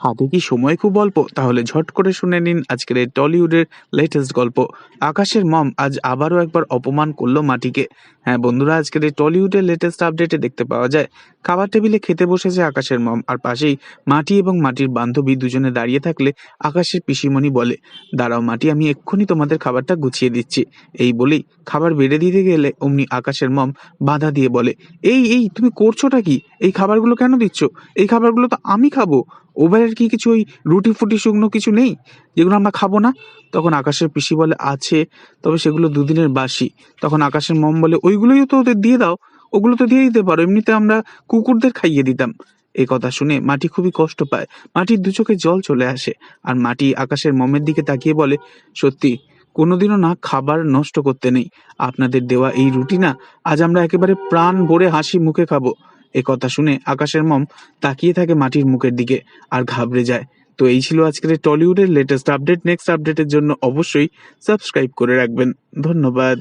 হাতে কি সময় খুব অল্প? তাহলে ঝট করে শুনে নিন আজকের এই টলিউডের লেটেস্ট গল্প। আকাশের মম আজ আবারও একবার অপমান করল মাটিকে। হ্যাঁ বন্ধুরা, আজকের এই টলিউডের লেটেস্ট আপডেটে দেখতে পাওয়া যায়। খাবার টেবিলে খেতে বসেছে আকাশের মম, আর পাশেই মাটি এবং মাটির বান্ধবী দুজনে দাঁড়িয়ে থাকলে আকাশের পিসিমণি বলে, দাঁড়াও মাটি, আমি এক্ষুনি তোমাদের খাবারটা গুছিয়ে দিচ্ছি। এই বলেই খাবার বেড়ে দিতে গেলে অমনি আকাশের মম বাধা দিয়ে বলে, এই এই, তুমি করছোটা কি? এই খাবারগুলো কেন দিচ্ছ? এই খাবারগুলো তো আমি খাব। ওভারের কি কিছু ওই রুটি ফুটি শুকনো কিছু নেই? যেগুলো আমরা খাব না? তখন আকাশের পিসি বলে, আছে, তবে সেগুলো দুদিনের বাসি। তখন আকাশের মম বলে, ওইগুলোই তো ওদের দিয়ে দাও। ওগুলো তো দিয়ে দিতে পারো। এমনিতে আমরা কুকুরদের খাইয়ে দিতাম। এই কথা শুনে মাটি খুবই কষ্ট পায়। মাটির দু চোখে জল চলে আসে আর মাটি আকাশের মমের দিকে তাকিয়ে বলে, সত্যি, কোনোদিনও না খাবার নষ্ট করতে নেই। আপনাদের দেওয়া এই রুটি না, আজ আমরা একেবারে প্রাণ ভরে হাসি মুখে খাব। এ কথা শুনে আকাশের মম তাকিয়ে থাকে মাটির মুখের দিকে আর ঘাবড়ে যায়। তো এই ছিল আজকের টলিউডের লেটেস্ট আপডেট নেক্সট আপডেটের জন্য অবশ্যই সাবস্ক্রাইব করে রাখবেন। ধন্যবাদ।